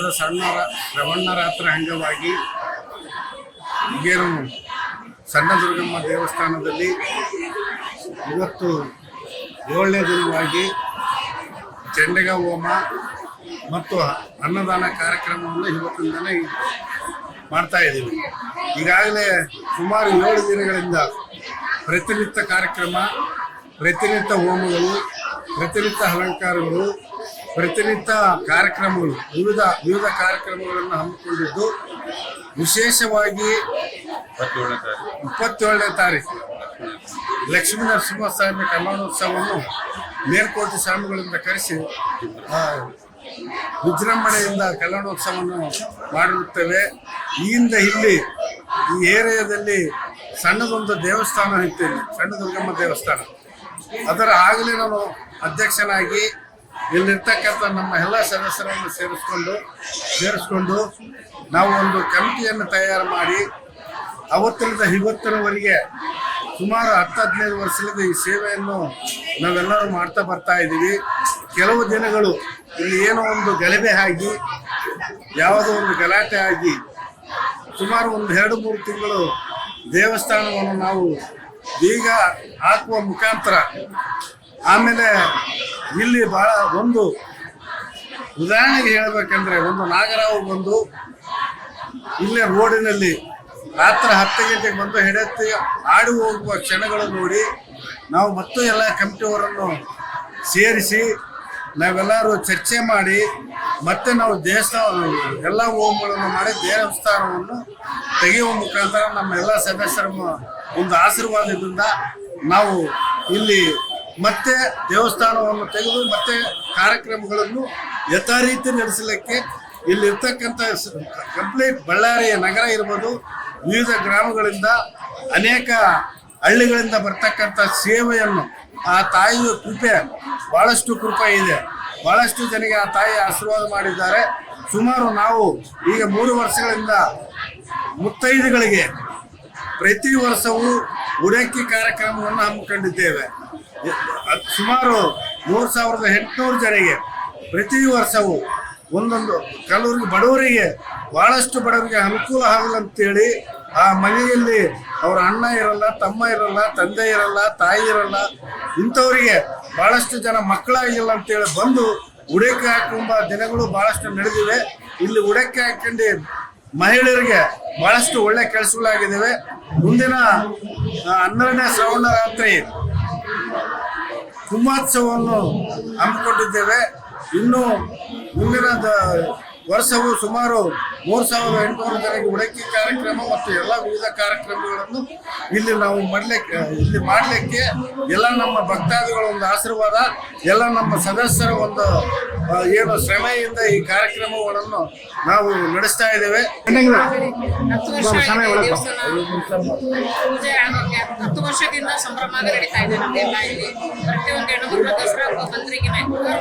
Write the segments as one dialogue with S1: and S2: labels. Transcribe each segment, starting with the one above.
S1: ವರ್ಷದ ಸಣ್ಣ ರಮಣ್ಣರಾತ್ರ ಅಂಗವಾಗಿ ಈಗೇನು ಸಣ್ಣ ದುರ್ಗಮ್ಮ ದೇವಸ್ಥಾನದಲ್ಲಿ ಇವತ್ತು ಏಳನೇ ದಿನವಾಗಿ ಚೆಂಡಗ ಹೋಮ ಮತ್ತು ಅನ್ನದಾನ ಕಾರ್ಯಕ್ರಮವನ್ನು ಇವತ್ತಿಂದಲೇ ಮಾಡ್ತಾ ಇದ್ದೀವಿ. ಈಗಾಗಲೇ ಸುಮಾರು ಏಳು ದಿನಗಳಿಂದ ಪ್ರತಿನಿತ್ಯ ಕಾರ್ಯಕ್ರಮ, ಪ್ರತಿನಿತ್ಯ ಹೋಮಗಳು, ಪ್ರತಿನಿತ್ಯ ಅಲಂಕಾರಗಳು ಪ್ರತಿನಿತ್ಯ ಕಾರ್ಯಕ್ರಮಗಳು ವಿವಿಧ ವಿವಿಧ ಕಾರ್ಯಕ್ರಮಗಳನ್ನು ಹಮ್ಮಿಕೊಂಡಿದ್ದು ವಿಶೇಷವಾಗಿ ಇಪ್ಪತ್ತೇಳನೇ ತಾರೀಕು. ಲಕ್ಷ್ಮೀ ನರಸಿಂಹಸ್ವಾಮಿ ಕಲ್ಯಾಣೋತ್ಸವವನ್ನು ಮೇಲ್ಕೋಟೆ ಸ್ವಾಮಿಗಳಿಂದ ಕರೆಸಿ ವಿಜೃಂಭಣೆಯಿಂದ ಕಲ್ಯಾಣೋತ್ಸವವನ್ನು ಮಾಡಿರುತ್ತೇವೆ. ಈಯಿಂದ ಇಲ್ಲಿ ಈ ಏರಿಯಾದಲ್ಲಿ ಸಣ್ಣದೊಂದು ದೇವಸ್ಥಾನ ಇತ್ತು ಇಲ್ಲಿ ಸಣ್ಣ ದುರ್ಗಮ್ಮ ದೇವಸ್ಥಾನ. ಅದರ ಆಗಲೇ ನಾನು ಅಧ್ಯಕ್ಷನಾಗಿ ಇಲ್ಲಿರ್ತಕ್ಕಂಥ ನಮ್ಮ ಎಲ್ಲ ಸದಸ್ಯರನ್ನು ಸೇರಿಸ್ಕೊಂಡು ಸೇರಿಸ್ಕೊಂಡು ನಾವು ಒಂದು ಕಮಿಟಿಯನ್ನು ತಯಾರು ಮಾಡಿ ಅವತ್ತಿನಿಂದ ಇವತ್ತಿನವರೆಗೆ ಸುಮಾರು ಹತ್ತು ಹದಿನೈದು ವರ್ಷದಿಂದ ಈ ಸೇವೆಯನ್ನು ನಾವೆಲ್ಲರೂ ಮಾಡ್ತಾ ಬರ್ತಾ ಇದ್ದೀವಿ. ಕೆಲವು ದಿನಗಳು ಇಲ್ಲಿ ಏನೋ ಒಂದು ಗಲಭೆ ಆಗಿ, ಯಾವುದೋ ಒಂದು ಗಲಾಟೆ ಆಗಿ ಸುಮಾರು ಒಂದು ಎರಡು ಮೂರು ತಿಂಗಳು ದೇವಸ್ಥಾನವನ್ನು ನಾವು ಈಗ ಹಾಕುವ ಮುಖಾಂತರ ಆಮೇಲೆ ಇಲ್ಲಿ ಬಹಳ ಒಂದು ಉದಾಹರಣೆಗೆ ಹೇಳಬೇಕಂದ್ರೆ ಒಂದು ನಾಗರಾವು ಬಂದು ಇಲ್ಲೇ ರೋಡಿನಲ್ಲಿ ರಾತ್ರಿ ಹತ್ತು ಗಂಟೆಗೆ ಬಂದು ಹೆಡೆತ್ತಿ ಆಡಿ ಹೋಗುವ ಕ್ಷಣಗಳು ನೋಡಿ ನಾವು ಮತ್ತು ಎಲ್ಲ ಕಮಿಟಿಯವರನ್ನು ಸೇರಿಸಿ ನಾವೆಲ್ಲರೂ ಚರ್ಚೆ ಮಾಡಿ ಮತ್ತೆ ನಾವು ದೇವಸ್ಥಾನ ಎಲ್ಲ ಹೋಮಗಳನ್ನು ಮಾಡಿ ದೇವಸ್ಥಾನವನ್ನು ತೆಗೆಯುವ ಮುಖಾಂತರ ನಮ್ಮ ಎಲ್ಲ ಸದಸ್ಯರ ಒಂದು ಆಶೀರ್ವಾದದಿಂದ ನಾವು ಇಲ್ಲಿ ಮತ್ತೆ ದೇವಸ್ಥಾನವನ್ನು ತೆಗೆದು ಮತ್ತೆ ಕಾರ್ಯಕ್ರಮಗಳನ್ನು ಯಥಾರೀತಿ ನಡೆಸಲಿಕ್ಕೆ ಇಲ್ಲಿರ್ತಕ್ಕಂಥ ಕಂಪ್ಲೀಟ್ ಬಳ್ಳಾರಿಯ ನಗರ ಇರ್ಬೋದು, ವಿವಿಧ ಗ್ರಾಮಗಳಿಂದ ಅನೇಕ ಹಳ್ಳಿಗಳಿಂದ ಬರ್ತಕ್ಕಂಥ ಸೇವೆಯನ್ನು ಆ ತಾಯಿಯ ಕೃಪೆ ಬಹಳಷ್ಟು ಕೃಪೆ ಇದೆ. ಬಹಳಷ್ಟು ಜನರಿಗೆ ಆ ತಾಯಿ ಆಶೀರ್ವಾದ ಮಾಡಿದ್ದಾರೆ. ಸುಮಾರು ನಾವು ಈಗ ಮೂರು ವರ್ಷಗಳಿಂದ ಮುತ್ತೈದುಗಳಿಗೆ ಪ್ರತಿ ವರ್ಷವೂ ಉಡಕ್ಕಿ ಕಾರ್ಯಕ್ರಮವನ್ನು ಹಮ್ಮಿಕೊಂಡಿದ್ದೇವೆ. ಸುಮಾರು ಮೂರು ಸಾವಿರದ ಎಂಟುನೂರು ಜನರಿಗೆ ಪ್ರತಿ ವರ್ಷವೂ ಒಂದೊಂದು ಕೆಲವರಿಗೆ ಬಡವರಿಗೆ ಭಾಳಷ್ಟು ಬಡವರಿಗೆ ಅನುಕೂಲ ಆಗಲ್ಲ ಅಂತೇಳಿ ಆ ಮನೆಯಲ್ಲಿ ಅವರ ಅಣ್ಣ ಇರಲ್ಲ, ತಮ್ಮ ಇರಲ್ಲ, ತಂದೆ ಇರಲ್ಲ, ತಾಯಿ ಇರಲ್ಲ, ಇಂಥವರಿಗೆ ಭಾಳಷ್ಟು ಜನ ಮಕ್ಕಳಾಗಿಲ್ಲ ಅಂತೇಳಿ ಬಂದು ಉಡಕ್ಕೆ ಹಾಕುವ ದಿನಗಳು ಭಾಳಷ್ಟು ನಡೆದಿವೆ. ಇಲ್ಲಿ ಉಡಕ್ಕೆ ಹಾಕೊಂಡು ಮಹಿಳೆಯರಿಗೆ ಭಾಳಷ್ಟು ಒಳ್ಳೆ ಕೆಲಸಗಳಾಗಿದ್ದಾವೆ. ಮುಂದಿನ ಹನ್ನೆರಡನೇ ಶ್ರವಣ ರಾತ್ರಿ ಕುಂಭೋತ್ಸವವನ್ನು ಹಮ್ಮಿಕೊಂಡಿದ್ದೇವೆ. ಇನ್ನು ಮುಂದಿನ ವರ್ಷವು ಸುಮಾರು ಮೂರು ಸಾವಿರದ ಎಂಟುನೂರು ಜನರಿಗೆ ಉಡಕಿ ಕಾರ್ಯಕ್ರಮ ಮತ್ತು ಎಲ್ಲ ವಿವಿಧ ಕಾರ್ಯಕ್ರಮಗಳನ್ನು ಇಲ್ಲಿ ನಾವು ಮಾಡಲಿಕ್ಕೆ ಇಲ್ಲಿ ಮಾಡಲಿಕ್ಕೆ ಎಲ್ಲ ನಮ್ಮ ಭಕ್ತಾದಿಗಳ ಒಂದು ಆಶೀರ್ವಾದ ಎಲ್ಲ ನಮ್ಮ ಸದಸ್ಯರ ಒಂದು ಏನು ಶ್ರಮೆಯಿಂದ ಈ ಕಾರ್ಯಕ್ರಮಗಳನ್ನು ನಾವು ನಡೆಸ್ತಾ ಇದ್ದೇವೆ.
S2: ಹತ್ತು ವರ್ಷದಿಂದ ಸಂಭ್ರಮ ನಡೀತಾ ಇದೆ ಇಲ್ಲಿ. ಪ್ರತಿಯೊಂದು ಹೆಣ್ಣುಮಕ್ಳು ದಸರಾ ಬಂದ್ರಿಗೆ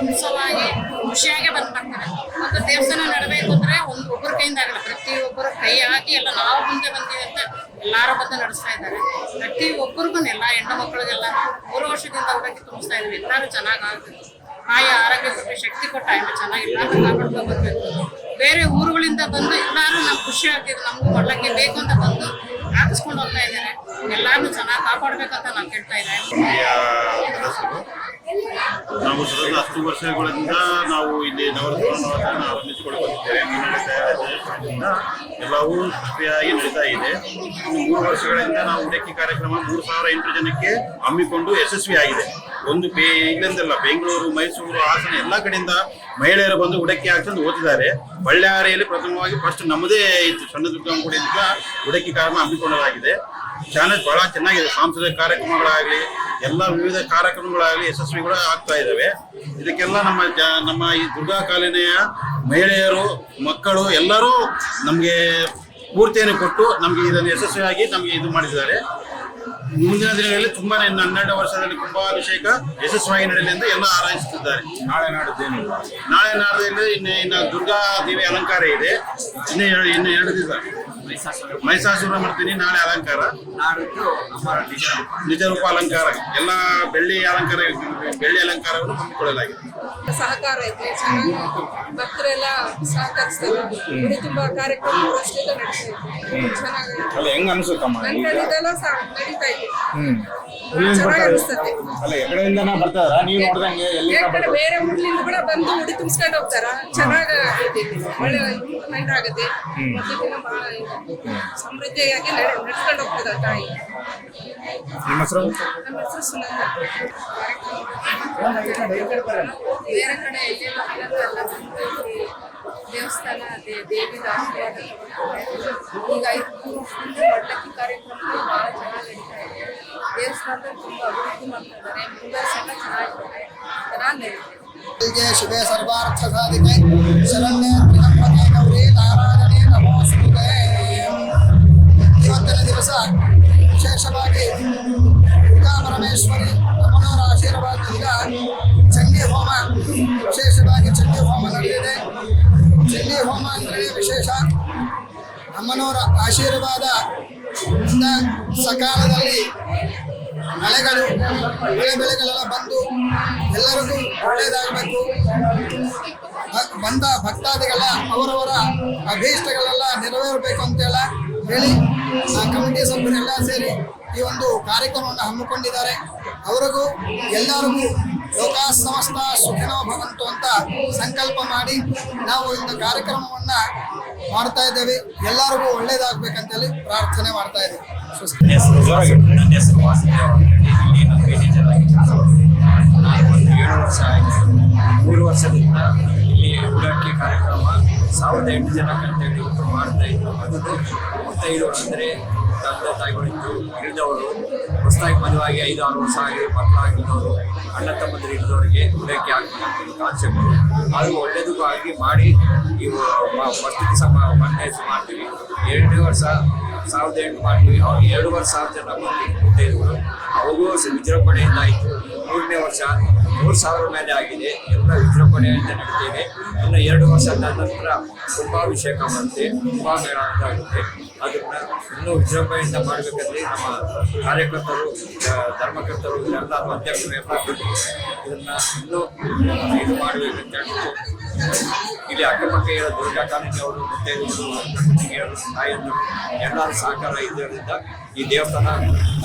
S2: ಉತ್ಸವ ಆಗಿ ಖುಷಿಯಾಗಿ ಬಂದ್ ಬರ್ತಾರೆ ಮತ್ತು ದೇವಸ್ಥಾನ ನಡಬೇಕು ಅಂದ್ರೆ ಒಂದು ಒಬ್ಬರ ಕೈಯಿಂದ ಆಗಲ್ಲ. ಪ್ರತಿಯೊಬ್ಬರ ಕೈ ಹಾಕಿ ಎಲ್ಲ ನಾವು ಮುಂದೆ ಬಂದೀವಿ ಅಂತ ಎಲ್ಲಾರು ಬಂದು ನಡೆಸ್ತಾ ಇದ್ದಾರೆ. ಪ್ರತಿ ಒಬ್ಬರಿಗೂ ಎಲ್ಲ ಹೆಣ್ಣು ಮಕ್ಕಳಿಗೆಲ್ಲ ಮೂರು ವರ್ಷದಿಂದ ಅವರಾಗಿ ತುಂಬಿಸ್ತಾ ಇದ್ವಿ ಎಲ್ಲರೂ ಚೆನ್ನಾಗಿ ಆಗ್ಬೇಕು ಆಯ ಆರೋಗ್ಯ ಕೊಟ್ಟು ಶಕ್ತಿ ಕೊಟ್ಟ ಆಯ್ತು ಚೆನ್ನಾಗಿ ಎಲ್ಲರೂ ಕಾಪಾಡ್ಕೊಂಡು ಬೇರೆ ಊರುಗಳಿಂದ ಬಂದು ಎಲ್ಲರೂ ನಮ್ಗೆ ಖುಷಿ ಆಗ್ತಿದ್ರು ನಮಗೂ ಮಾಡ್ಲಿಕ್ಕೆ ಬೇಕು ಅಂತ ಬಂದು ಹಾಕಿಸ್ಕೊಂಡು ಹೋಗ್ತಾ ಇದ್ದಾರೆ. ಎಲ್ಲಾರು ಚೆನ್ನಾಗಿ ಕಾಪಾಡ್ಬೇಕಂತ ನಾವು ಕೇಳ್ತಾ
S3: ಇದ್ದೇನೆ ನಾವು ಸತತ ಹತ್ತು ವರ್ಷಗಳಿಂದ ನಾವು ಇಲ್ಲಿ ನವರತ್ನವನ್ನು ಆರಂಭಿಸಿಕೊಂಡು ಬಂದಿದ್ದೇವೆ ಕನ್ನಡ ಎಲ್ಲವೂ ಸಕ್ರಿಯವಾಗಿ ನಡೀತಾ ಇದೆ. ಮೂರು ವರ್ಷಗಳಿಂದ ನಾವು ಉಡಕ್ಕಿ ಕಾರ್ಯಕ್ರಮ ಮೂರು ಸಾವಿರ ಎಂಟು ಜನಕ್ಕೆ ಹಮ್ಮಿಕೊಂಡು ಯಶಸ್ವಿಯಾಗಿದೆ. ಒಂದು ಬೇ ಇಲ್ಲಿಂದಲ್ಲ ಬೆಂಗಳೂರು, ಮೈಸೂರು, ಹಾಸನ ಎಲ್ಲ ಕಡೆಯಿಂದ ಮಹಿಳೆಯರು ಬಂದು ಉಡಕ್ಕಿ ಹಾಕ್ಕೊಂಡು ಓದಿದ್ದಾರೆ ಬಳ್ಳಾರಿಯಲ್ಲಿ ಪ್ರಥಮವಾಗಿ ಫಸ್ಟ್ ನಮ್ಮದೇ ಇತ್ತು. ಸಣ್ಣ ದುರ್ಗಂಗುಡಿಯಿಂದ ಉಡಕ್ಕಿ ಕಾರ್ಯಕ್ರಮ ಹಮ್ಮಿಕೊಳ್ಳಲಾಗಿದೆ. ಚಾನೆಲ್ ಬಹಳ ಚೆನ್ನಾಗಿದೆ. ಸಾಂಸ್ಕೃತಿಕ ಕಾರ್ಯಕ್ರಮಗಳಾಗಲಿ ಎಲ್ಲ ವಿವಿಧ ಕಾರ್ಯಕ್ರಮಗಳಾಗಲಿ ಯಶಸ್ವಿಗಳು ಆಗ್ತಾ ಇದ್ದಾವೆ ಇದಕ್ಕೆಲ್ಲ ನಮ್ಮ ಜ, ನಮ್ಮ ಈ ದುರ್ಗಾ ಕಾಲೋನಿಯ ಮಹಿಳೆಯರು, ಮಕ್ಕಳು ಎಲ್ಲರೂ ನಮಗೆ ಪೂರ್ತಿಯನ್ನು ಕೊಟ್ಟು ನಮಗೆ ಇದನ್ನು ಯಶಸ್ವಿಯಾಗಿ ನಮಗೆ ಇದು ಮಾಡಿದ್ದಾರೆ. ಮುಂದಿನ ದಿನಗಳಲ್ಲಿ ತುಂಬಾ ಇನ್ನು ಹನ್ನೆರಡು ವರ್ಷದಲ್ಲಿ ಕುಂಭಾಭಿಷೇಕ ಯಶಸ್ವಾಗಿ ನಡೆಯಲಿ ಎಂದು ಎಲ್ಲ ಆರಾಧಿಸುತ್ತಿದ್ದಾರೆ.
S4: ನಾಳೆ ನಾಡಿದ್ದೇನು?
S3: ನಾಳೆ ನಾಡದಲ್ಲಿ ಇನ್ನು ಇನ್ನು ದುರ್ಗಾ ದೇವಿ ಅಲಂಕಾರ ಇದೆ. ಇನ್ನು ಎರಡು ಇನ್ನು ಎರಡು ದಿವಸ. ಮೈಸಾಸುರ. ಮಾಡ್ತೀನಿ ನಾಳೆ ಅಲಂಕಾರ.
S4: ನಿಜ
S3: ರೂಪ ಅಲಂಕಾರ. ಎಲ್ಲ ಬೆಳ್ಳಿ ಅಲಂಕಾರ ಬೆಳ್ಳಿ ಅಲಂಕಾರವನ್ನು ಹಮ್ಮಿಕೊಳ್ಳಲಾಗಿದೆ.
S5: ಸಹಕಾರ ಐತೆ ಭಕ್ತರೆಲ್ಲ ಸಹಕರಿಸ್ತಾರೆ. ತುಂಬಾ ಕಾರ್ಯಕ್ರಮ ನಡೆಸಿದೆ ಇದೆ
S4: ಅಲ್ಲ ಹೆಂಗ್ ಅನ್ಸುತ್ತಮ್ಮ ಈಗ?
S5: ನನ್ನಲ್ಲಿ ಇದೆಲ್ಲ ಸ- ನಡೀತಾ ಇದೆ.
S4: ಹ್ಮ್. ಎಲ್ಲಿಂದ
S5: ಚೆನ್ನಾಗಿ
S4: ಬರ್ತಾರೆ?
S5: ಅನಿಸ್ತದೆ
S4: ಅಲ್ಲ ಎಕಡೆಯಿಂದನ ಬರ್ತಾರ? ನೀವು ನೋಡ್ದಂಗೆ ಎಲ್ಲಿಂದ
S5: ಕಡೆ
S4: ಬರ್ತಾರೆ?
S5: ಬೇರೆ ಊರ್ಲಿಂದ ಕೂಡ ಬಂದು ಉಡಿ ತುಂಬಿಸ್ಕೊಂಡು ಹೋಗ್ತಾರ? ಚೆನ್ನಾಗಿ ಐತೆ ಒಳ್ಳೆ ಇಂಪ್ರೂವ್ಮೆಂಟ್ ಆಗುತ್ತೆ. ದಿನ ಬಹಳ ಸಮೃದ್ಧಿಯಾಗಿ ನಡೆ ನಡ್ಸ್ಕೊಂಡು ಹೋಗ್ತದ ತಾಯಿ?
S4: ನಿಮ್ಮ ಹೆಸರು?
S5: ನಮ್ಮ ಹೆಸರು ಸುನಂದ.
S6: ಬೇರೆ ಕಡೆ ಎಲ್ಲೆಲ್ಲ ದೇವಸ್ಥಾನ ದೇ ದೇವಿದ ಆಶೀರ್ವಾದ ತಗೊಂಡು ಈಗ ಐದು ವರ್ಷದಿಂದ ಮಡ್ಲಕ್ಕಿ ಕಾರ್ಯಕ್ರಮಗಳು ಭಾಳ ಚೆನ್ನಾಗಿ ನಡೀತಾ ಇದೆ. ದೇವಸ್ಥಾನದಲ್ಲಿ ತುಂಬ ಅಭಿವೃದ್ಧಿ ಮಾಡ್ತಾ ಇದ್ದಾರೆ. ಮುಂದರ್ಸೆಲ್ಲ ಚೆನ್ನಾಗಿದೆ ಚೆನ್ನಾಗಿ ನಡೀತಿದೆ
S7: ಗೆ ಶುಭೆ ಸರ್ವಾರ್ಥ ಸಾಧಿಕೆ. ಶರಣ್ಯ ಅಮ್ಮನವರ ಆಶೀರ್ವಾದ ಸಕಾಲದಲ್ಲಿ ಮಳೆಗಳು, ಬೆಳೆ ಬೆಳೆಗಳೆಲ್ಲ ಬಂದು ಎಲ್ಲರಿಗೂ ಒಳ್ಳೆಯದಾಗಬೇಕು. ಬಂದ ಭಕ್ತಾದಿಗಳ ಅವರವರ ಅಭೀಷ್ಟಗಳೆಲ್ಲ ನೆರವೇರಬೇಕು ಅಂತೆಲ್ಲ ಹೇಳಿ ಆ ಕಮಿಟಿ ಸಭ್ಯರೆಲ್ಲ ಸೇರಿ ಈ ಒಂದು ಕಾರ್ಯಕ್ರಮವನ್ನು ಹಮ್ಮಿಕೊಂಡಿದ್ದಾರೆ. ಅವರಿಗೂ ಎಲ್ಲರಿಗೂ ಲೋಕ ಸಮಸ್ತ ಸುಖಿನೋ ಭವಂತು ಅಂತ ಸಂಕಲ್ಪ ಮಾಡಿ ನಾವು ಇಂಥ ಕಾರ್ಯಕ್ರಮವನ್ನ ಮಾಡ್ತಾ ಇದ್ದೇವೆ. ಎಲ್ಲರಿಗೂ ಒಳ್ಳೇದಾಗ್ಬೇಕಂತೇಳಿ ಪ್ರಾರ್ಥನೆ ಮಾಡ್ತಾ ಇದ್ದೀವಿ.
S8: ನನ್ನ ಹೆಸರು ವಾಸುದೇವ ಒಂದು ಏಳು ವರ್ಷ ಆಯಿತು. ಮೂರು ವರ್ಷದಿಂದ ಇಲ್ಲಿ ಉಡಾಕಿ ಕಾರ್ಯಕ್ರಮ, ಸಾವಿರದ ಎಂಟು ಜನ ಇವತ್ತು ಮಾಡ್ತಾ ಇದ್ರು. ಅದು ಮುತ್ತೈದು ಅಂದರೆ ತಂದೆ ತಾಯಿಗಳಿದ್ದು ಇಳಿದವರು ಹೊಸದಾಗಿ ಮದುವಾಗಿ ಐದು ಆರು ವರ್ಷ ಆಗಿ ಮಕ್ಕಳಾಗಿದ್ದವರು, ಅಣ್ಣ ತಮ್ಮಂದಿರು ಇಳಿದವರಿಗೆ ಉಡಕ್ಕೆ ಒಂದು ಕಾನ್ಸೆಪ್ಟ್ ಅದು ಒಳ್ಳೇದಕ್ಕೂ ಆಗಿ ಮಾಡಿ ಇವು ಫಸ್ಟ್ ದಿವಸ ಮಂಡೈಸ್ ಮಾಡ್ತೀವಿ. ಎರಡನೇ ವರ್ಷ ಸಾವಿರದ ಎಂಟು ಮಾಡ್ತೀವಿ. ಅವ್ರಿಗೆ ಎರಡು ವರ್ಷ ಸಾವಿರ ಜನ ಬಂದು ಮುತ್ತೈದೆಗಳು ಅವ್ರಿಗೂ ಸ- ವಿಜೃಂಭಣೆಯಿಂದ ಆಯಿತು. ಮೂರನೇ ವರ್ಷ ಮೂರು ಸಾವಿರ ಮೇಲೆ ಆಗಿದೆ. ಎಲ್ಲ ವಿಜೃಂಭಣೆಯಿಂದ ನಡೀತೇವೆ ಇನ್ನು ಎರಡು ವರ್ಷದ ನಂತರ ಕುಂಭಾಭಿಷೇಕ ಬಂತೆ ಕುಂಭಮೇಳ ಅಂತ ಆಗುತ್ತೆ ಅದನ್ನ ಇನ್ನೂ ವಿಜೃಂಭಣೆಯಿಂದ ಮಾಡಬೇಕಂದ್ರೆ ನಮ್ಮ ಕಾರ್ಯಕರ್ತರು ಧರ್ಮಕರ್ತರು ಎಲ್ಲರೂ ಅಧ್ಯಕ್ಷರು ಎಲ್ಲ ಬಿಟ್ಟು ಇದನ್ನ ಇನ್ನೂ ಇದು ಮಾಡಬೇಕಂತ ಹೇಳ್ಬಿಟ್ಟು ಇಲ್ಲಿ ಅಕ್ಕಪಕ್ಕ ಇರೋ ದುರ್ಗಾ ಕಾಲೋನಿಯವರು ಮತ್ತೆ ಹಿರಿಯರು ತಾಯಿಯವರು ಎಲ್ಲರೂ ಸಹಕಾರ ಇದ್ದರಿಂದ ಈ ದೇವಸ್ಥಾನ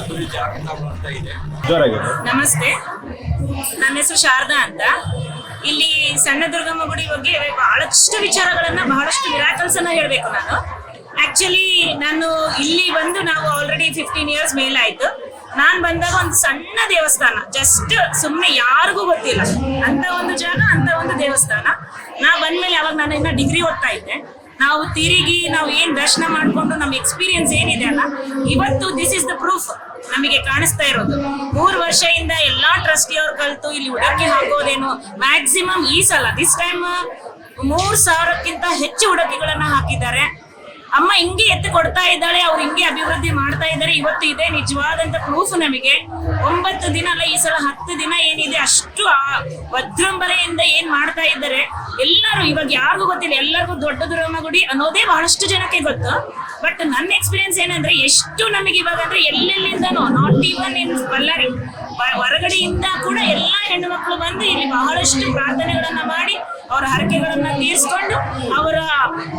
S8: ಅಭಿವೃದ್ಧಿ ಆಗ್ತಾ ಬರ್ತಾ ಇದೆ.
S9: ನಮಸ್ತೆ. ನನ್ನ ಹೆಸರು ಶಾರದಾ ಅಂತ. ಇಲ್ಲಿ ಸಣ್ಣ ದುರ್ಗಮ್ಮ ಗುಡಿ ಬಗ್ಗೆ ಬಹಳಷ್ಟು ವಿಚಾರಗಳನ್ನ ಬಹಳಷ್ಟು ಮಿರಾಕಲ್ಸ್ ಅನ್ನ ಹೇಳ್ಬೇಕು ನಾನು. ಆಕ್ಚುಲಿ ನಾನು ಇಲ್ಲಿ ಬಂದು ನಾವು ಆಲ್ರೆಡಿ ಫಿಫ್ಟೀನ್ ಇಯರ್ಸ್ ಮೇಲೆ ಆಯ್ತು. ನಾನು ಬಂದಾಗ ಒಂದು ಸಣ್ಣ ದೇವಸ್ಥಾನ. ಜಸ್ಟ್ ಸುಮ್ಮನೆ ಯಾರಿಗೂ ಗೊತ್ತಿಲ್ಲ. ಅಂತ ಒಂದು ಜಾಗ, ಅಂತ ಒಂದು ದೇವಸ್ಥಾನ. ನಾ ಬಂದ್ಮೇಲೆ ಅವಾಗ ನಾನು ಇನ್ನ ಡಿಗ್ರಿ ಓದ್ತಾ ಇದ್ದೆ. ನಾವು ತಿರುಗಿ ನಾವು ಏನ್ ದರ್ಶನ ಮಾಡಿಕೊಂಡು ನಮ್ಮ ಎಕ್ಸ್ಪೀರಿಯನ್ಸ್ ಏನಿದೆ ಅಲ್ಲ, ಇವತ್ತು ದಿಸ್ ಇಸ್ ದ ಪ್ರೂಫ್ ನಮಗೆ ಕಾಣಿಸ್ತಾ ಇರೋದು. ಮೂರು ವರ್ಷದಿಂದ ಎಲ್ಲಾ ಟ್ರಸ್ಟಿಯವ್ರು ಕಲ್ತು ಇಲ್ಲಿ ಉಡಕ್ಕೆ ಹಾಕೋದೇನು ಮ್ಯಾಕ್ಸಿಮಮ್ ಈ ಸಲ ದಿಸ್ ಟೈಮ್ ಮೂರ್ ಸಾವಿರಕ್ಕಿಂತ ಹೆಚ್ಚು ಉಡಕಿಗಳನ್ನ ಹಾಕಿದ್ದಾರೆ. ಅಮ್ಮ ಹಿಂಗೆ ಎತ್ತು ಕೊಡ್ತಾ ಇದ್ದಾಳೆ, ಅವ್ರು ಹಿಂಗೆ ಅಭಿವೃದ್ಧಿ ಮಾಡ್ತಾ ಇದ್ದಾರೆ. ಇವತ್ತು ಇದೆ ನಿಜವಾದಂತ ಪ್ರೂಫ್ ನಮಗೆ. ಒಂಬತ್ತು ದಿನ ಅಲ್ಲ, ಈ ಸಲ ಹತ್ತು ದಿನ ಏನಿದೆ, ಅಷ್ಟು ವಜ್ರಂಬಲೆಯಿಂದ ಏನ್ ಮಾಡ್ತಾ ಇದ್ದಾರೆ. ಎಲ್ಲರೂ, ಇವಾಗ ಯಾರಿಗೂ ಗೊತ್ತಿಲ್ಲ, ಎಲ್ಲರಿಗೂ ದೊಡ್ಡ ದುರ್ಗಮ್ಮ ಗುಡಿ ಅನ್ನೋದೇ ಬಹಳಷ್ಟು ಜನಕ್ಕೆ ಗೊತ್ತು. ಬಟ್ ನನ್ನ ಎಕ್ಸ್ಪೀರಿಯನ್ಸ್ ಏನಂದ್ರೆ, ಎಷ್ಟು ನಮಗೆ ಇವಾಗ ಅಂದ್ರೆ, ಎಲ್ಲೆಲ್ಲಿಂದನೋ ನಾಟ್ ಈವನ್ ಇನ್ ಬಳ್ಳಾರಿ ಹೊರಗಡೆಯಿಂದ ಕೂಡ ಎಲ್ಲಾ ಹೆಣ್ಣು ಮಕ್ಕಳು ಬಂದು ಇಲ್ಲಿ ಬಹಳಷ್ಟು ಪ್ರಾರ್ಥನೆಗಳನ್ನ ಮಾಡಿ ಅವರ ಹರಕೆಗಳನ್ನ ತೀರಿಸ್ಕೊಂಡು ಅವರ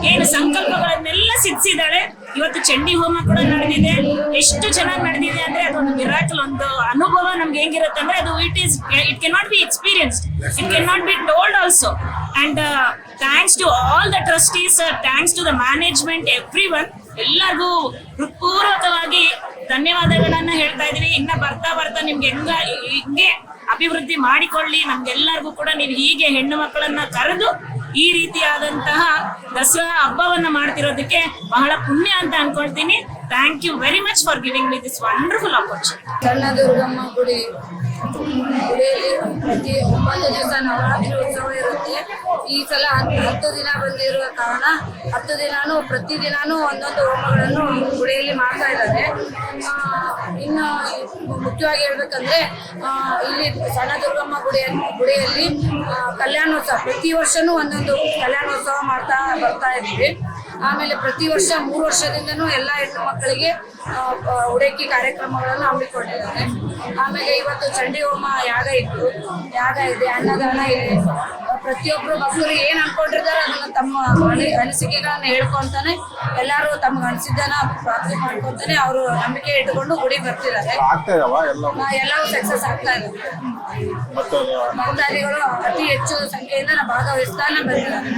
S9: ಏನು ಸಂಕಲ್ಪಗಳನ್ನೆಲ್ಲ ಸಿದ್ಧಿಸಿದ್ದಾಳೆ. ಇವತ್ತು ಚಂಡಿ ಹೋಮ ಕೂಡ ನಡೆದಿದೆ. ಎಷ್ಟು ಚೆನ್ನಾಗಿ ನಡೆದಿದೆ ಅಂದ್ರೆ ಅದೊಂದು ಮಿರಾಕಲ್ ಒಂದು ಅನುಭವ ನಮ್ಗೆ ಹೆಂಗಿರುತ್ತೆ ಅಂದ್ರೆ ಅದು it is it can not be experienced it can not be told also and thanks to all the trustees thanks to the management everyone ಎಲ್ಲರಿಗೂ ಹೃತ್ಪೂರ್ವಕವಾಗಿ ಧನ್ಯವಾದಗಳನ್ನ ಹೇಳ್ತಾ ಇದೀವಿ ಇನ್ನ ಬರ್ತಾ ಬರ್ತಾ ನಿಮ್ಗೆ ಹೆಂಗ ಹಿಂಗೆ ಅಭಿವೃದ್ಧಿ ಮಾಡಿಕೊಳ್ಳಿ. ನಮ್ಗೆಲ್ಲರಿಗೂ ಕೂಡ ನೀವು ಹೀಗೆ ಹೆಣ್ಣು ಮಕ್ಕಳನ್ನ ಕರೆದು ಈ ರೀತಿಯಾದಂತಹ ದಸರಾ ಹಬ್ಬವನ್ನ ಮಾಡ್ತಿರೋದಕ್ಕೆ ಬಹಳ ಪುಣ್ಯ ಅಂತ ಅನ್ಕೊಳ್ತೀನಿ. Thank you very much for giving me this wonderful opportunity
S6: ಪ್ರತಿ ಒಂಬತ್ತು ದಿವಸ ನವರಾತ್ರಿ ಉತ್ಸವ ಇರುತ್ತೆ. ಈ ಸಲ ಹತ್ತು ದಿನ ಬಂದಿರುವ ಕಾರಣ ಹತ್ತು ದಿನಾನು ಪ್ರತಿ ದಿನಾನು ಒಂದೊಂದು ಹೋಮಗಳನ್ನು ಗುಡಿಯಲ್ಲಿ ಮಾಡ್ತಾ ಇದ್ದಾರೆ. ಇನ್ನು ಮುಖ್ಯವಾಗಿ ಹೇಳ್ಬೇಕಂದ್ರೆ ಇಲ್ಲಿ ಸಣ್ಣ ದುರ್ಗಮ್ಮ ಗುಡಿಯಲ್ಲಿ ಗುಡಿಯಲ್ಲಿ ಕಲ್ಯಾಣೋತ್ಸವ ಪ್ರತಿ ವರ್ಷನೂ ಒಂದೊಂದು ಕಲ್ಯಾಣೋತ್ಸವ ಮಾಡ್ತಾ ಬರ್ತಾ ಇದ್ವಿ ಆಮೇಲೆ ಪ್ರತಿ ವರ್ಷ ಮೂರು ವರ್ಷದಿಂದನೂ ಎಲ್ಲ ಹೆಣ್ಣು ಮಕ್ಕಳಿಗೆ ಉಡಕ್ಕಿ ಕಾರ್ಯಕ್ರಮಗಳನ್ನು ಹಮ್ಮಿಕೊಂಡಿದ್ದಾರೆ. ಆಮೇಲೆ ಇವತ್ತು ಚಂಡಿ ಹೋಮ ಯಾಗ ಇತ್ತು. ಯಾಗ ಇದೆ, ಅನ್ನದಾನ ಇದೆ. ಪ್ರತಿಯೊಬ್ರು ಭಕ್ತರು ಏನ್ ಅನ್ಕೊಂಡಿರ್ತಾರೆ ಅದನ್ನ ತಮ್ಮ ಅನಿ ಅನಿಸಿಕೆಗಳನ್ನ ಹೇಳ್ಕೊಂತಾನೆ ಎಲ್ಲಾರು ತಮ್ಗೆ ಅನಿಸಿದ್ದನ್ನ ಪ್ರಾರ್ಥನೆ ಮಾಡ್ಕೊಂತಾನೆ ಅವರು ನಂಬಿಕೆ ಇಟ್ಕೊಂಡು ಗುಡಿ ಬರ್ತಿದ್ದಾರೆ. ಎಲ್ಲವೂ ಸಕ್ಸಸ್ ಆಗ್ತಾ ಇದೆ.
S4: ಮತ್ತು
S6: ಭಕ್ತಾದಿಗಳು ಅತಿ ಹೆಚ್ಚು ಸಂಖ್ಯೆಯಿಂದ ಭಾಗವಹಿಸ್ತಾನೆ ಬಂದಿದ್ದಾರೆ.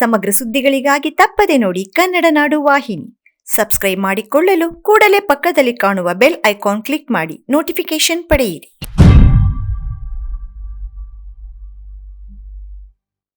S10: ಸಮಗ್ರ ಸುದ್ದಿಗಳಿಗಾಗಿ ತಪ್ಪದೆ ನೋಡಿ ಕನ್ನಡ ನಾಡು ವಾಹಿನಿ. ಸಬ್ಸ್ಕ್ರೈಬ್ ಮಾಡಿಕೊಳ್ಳಲು ಕೂಡಲೇ ಪಕ್ಕದಲ್ಲಿ ಕಾಣುವ ಬೆಲ್ ಐಕಾನ್ ಕ್ಲಿಕ್ ಮಾಡಿ ನೋಟಿಫಿಕೇಶನ್ ಪಡೆಯಿರಿ.